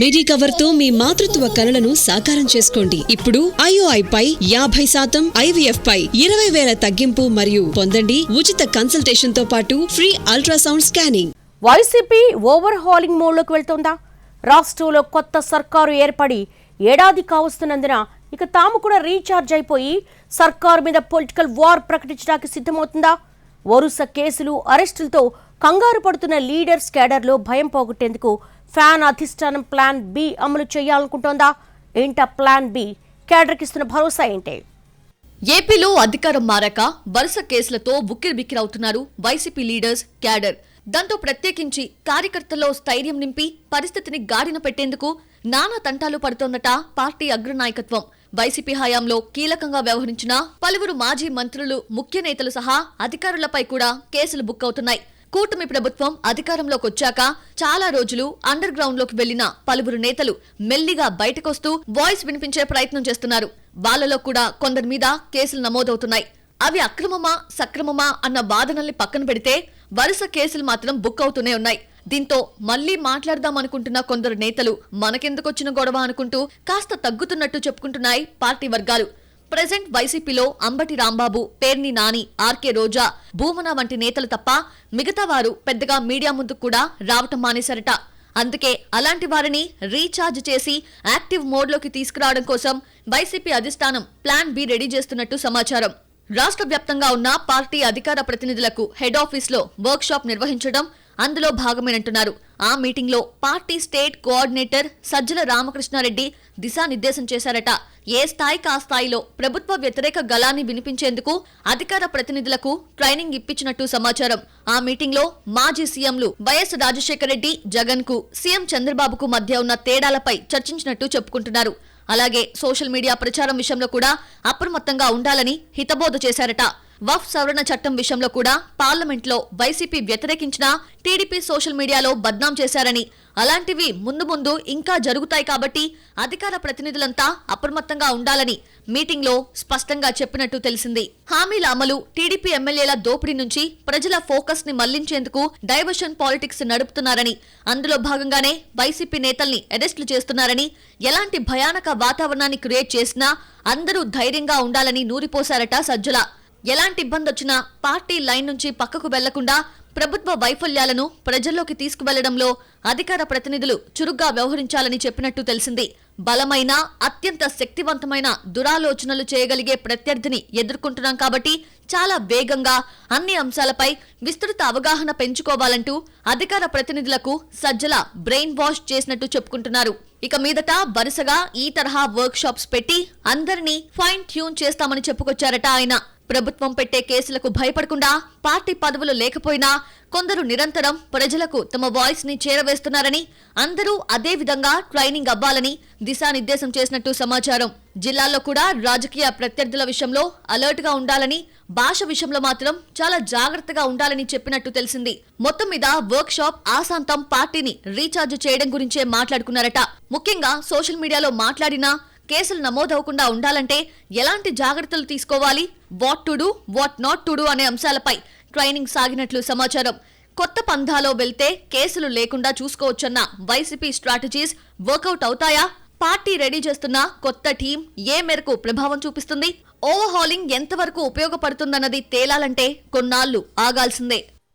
మిడి కవర్తో మీ మాతృత్వ కలలను సాకారం చేసుకోండి. ఇప్పుడు ఐఓఐ పై యాభై శాతం ఐవీఎఫ్ పై ఇరవై వేల తగ్గింపు మరియు పొందండి ఉచిత కన్సల్టేషన్తో పాటు free ultrasound scanning YCP overhauling మోడ్లోకి వెళ్తోందా? రాష్ట్రంలో కొత్త సర్కారు ఏర్పడి ఏడాది కావస్తున్నందున ఇక తాము కూడా రీఛార్జ్ అయిపోయి సర్కారు మీద పొలిటికల్ వార్ ప్రకటించడానికి సిద్ధమవుతుందా? వరుస కేసులు అరెస్టులతో కంగారు పడుతున్న లీడర్స్ కేడర్లో భయం పోగొట్టేందుకు ఫ్యాన్ అధిష్టానం ప్లాన్ బి అమలు చేయాలనుకుంటోందా? ఏంటా ప్లాన్ బి? కేడర్కి ఇస్తున్న భరోసా ఏంటి? ఏపీలో అధికారం మారాక వరుస కేసులతో ఉక్కిరిబిక్కిరవుతున్నారు వైసీపీ లీడర్స్ క్యాడర్. దాంతో ప్రత్యేకించి కార్యకర్తల్లో స్థైర్యం నింపి పరిస్థితిని గాడిన పెట్టేందుకు నానా తంటాలు పడుతోందట పార్టీ అగ్రనాయకత్వం. వైసీపీ హయాంలో కీలకంగా వ్యవహరించిన పలువురు మాజీ మంత్రులు ముఖ్య నేతలు సహా అధికారులపై కూడా కేసులు బుక్ అవుతున్నాయి. కూటమి ప్రభుత్వం అధికారంలోకి వచ్చాక చాలా రోజులు అండర్ గ్రౌండ్లోకి వెళ్ళిన పలువురు నేతలు మెల్లిగా బయటకొస్తూ వాయిస్ వినిపించే ప్రయత్నం చేస్తున్నారు. వాళ్ళలో కూడా కొందరి మీద కేసులు నమోదవుతున్నాయి. అవి అక్రమమా సక్రమమా అన్న వాదనల్ని పక్కన పెడితే వరుస కేసులు మాత్రం బుక్ అవుతూనే ఉన్నాయి. దీంతో మళ్ళీ మాట్లాడదాం అనుకుంటున్న కొందరు నేతలు మనకెందుకొచ్చిన గొడవ అనుకుంటూ కాస్త తగ్గుతున్నట్టు చెప్పుకుంటున్నాయి పార్టీ వర్గాలు. ప్రజెంట్ వైసీపీలో అంబటి రాంబాబు పేర్ని నాని ఆర్కే రోజా భూమన వంటి నేతలు తప్ప మిగతా వారు పెద్దగా మీడియా ముందుకు కూడా రావటం మానేశారట. అందుకే అలాంటి వారిని రీఛార్జ్ చేసి యాక్టివ్ మోడ్లోకి తీసుకురావడం కోసం వైసీపీ అధిష్టానం ప్లాన్ బి రెడీ చేస్తున్నట్టు సమాచారం. రాష్ట్ర వ్యాప్తంగా ఉన్న పార్టీ అధికార ప్రతినిధులకు హెడ్ ఆఫీస్లో వర్క్ షాప్ నిర్వహించడం అందులో భాగమేనంటున్నారు. ఆ మీటింగ్లో party state coordinator Sajjala Ramakrishna Reddy దిశానిర్దేశం చేశారట. ఏ స్థాయికి ఆ స్థాయిలో ప్రభుత్వ వ్యతిరేక గలాన్ని వినిపించేందుకు అధికార ప్రతినిధులకు ట్రైనింగ్ ఇప్పించినట్టు సమాచారం. ఆ మీటింగ్లో మాజీ సీఎంలు వైఎస్ రాజశేఖర రెడ్డి జగన్కు సీఎం చంద్రబాబుకు మధ్య ఉన్న తేడాలపై చర్చించినట్టు చెప్పుకుంటున్నారు. అలాగే సోషల్ మీడియా ప్రచారం విషయంలో కూడా అప్రమత్తంగా ఉండాలని హితబోధ చేశారట. వఫ్ సవరణ చట్టం విషయంలో కూడా పార్లమెంట్లో వైసీపీ వ్యతిరేకించినా టీడీపీ సోషల్ మీడియాలో బద్నాం చేశారని. అలాంటివి ముందు ముందు ఇంకా జరుగుతాయి కాబట్టి అధికార ప్రతినిధులంతా అప్రమత్తంగా ఉండాలని మీటింగ్లో స్పష్టంగా చెప్పినట్టు తెలిసింది. హామీల అమలు టీడీపీ ఎమ్మెల్యేల దోపిడీ నుంచి ప్రజల ఫోకస్ని మళ్ళించేందుకు డైవర్షన్ పాలిటిక్స్ నడుపుతున్నారని అందులో భాగంగానే వైసీపీ నేతల్ని అరెస్టులు చేస్తున్నారని ఎలాంటి భయానక వాతావరణాన్ని క్రియేట్ చేసినా అందరూ ధైర్యంగా ఉండాలని నూరిపోశారట సజ్జల. ఎలాంటి ఇబ్బంది వచ్చినా పార్టీ లైన్ నుంచి పక్కకు వెళ్ళకుండా ప్రభుత్వ వైఫల్యాలను ప్రజల్లోకి తీసుకువెళ్ళడంలో అధికార ప్రతినిధులు చురుగ్గా వ్యవహరించాలని చెప్పినట్టు తెలిసింది. బలమైన అత్యంత శక్తివంతమైన దురాలోచనలు చేయగలిగే ప్రత్యర్థిని ఎదుర్కొంటున్నాం కాబట్టి చాలా వేగంగా అన్ని అంశాలపై విస్తృత అవగాహన పెంచుకోవాలంటూ అధికార ప్రతినిధులకు సజ్జల బ్రెయిన్ వాష్ చేసినట్టు చెప్పుకుంటున్నారు. ఇక మీదట వరుసగా ఈ తరహా వర్క్ షాప్స్ పెట్టి అందరినీ ఫైన్ ట్యూన్ చేస్తామని చెప్పుకొచ్చారట ఆయన. ప్రభుత్వం పెట్టే కేసులకు భయపడకుండా పార్టీ పదవులు లేకపోయినా కొందరు నిరంతరం ప్రజలకు తమ వాయిస్ని చేరవేస్తున్నారని అందరూ అదే విధంగా ట్రైనింగ్ అవ్వాలని దిశానిర్దేశం చేసినట్టు సమాచారం. జిల్లాల్లో కూడా రాజకీయ ప్రత్యర్థుల విషయంలో అలర్ట్గా ఉండాలని భాష విషయంలో మాత్రం చాలా జాగ్రత్తగా ఉండాలని చెప్పినట్టు తెలిసింది. మొత్తం మీద వర్క్ షాప్ ఆశాంతం పార్టీని రీఛార్జ్ చేయడం గురించే మాట్లాడుకున్నారట. ముఖ్యంగా సోషల్ మీడియాలో మాట్లాడినా కేసులు నమోదవకుండా ఉండాలంటే ఎలాంటి జాగ్రత్తలు తీసుకోవాలి? What to do what not to do అనే అంశాలపై ట్రైనింగ్ సాగినట్లు సమాచారం. కొత్త పంధాలో వెళ్తే కేసులు లేకుండా చూసుకోవచ్చన్న వైసీపీ స్ట్రాటజీస్ వర్కౌట్ అవుతాయా? పార్టీ రెడీ చేస్తున్న కొత్త టీం ఏ మేరకు ప్రభావం చూపిస్తుంది? ఓవర్హాలింగ్ ఎంతవరకు ఉపయోగపడుతుందన్నది తేలాలంటే కొన్నాళ్ళు ఆగాల్సిందే.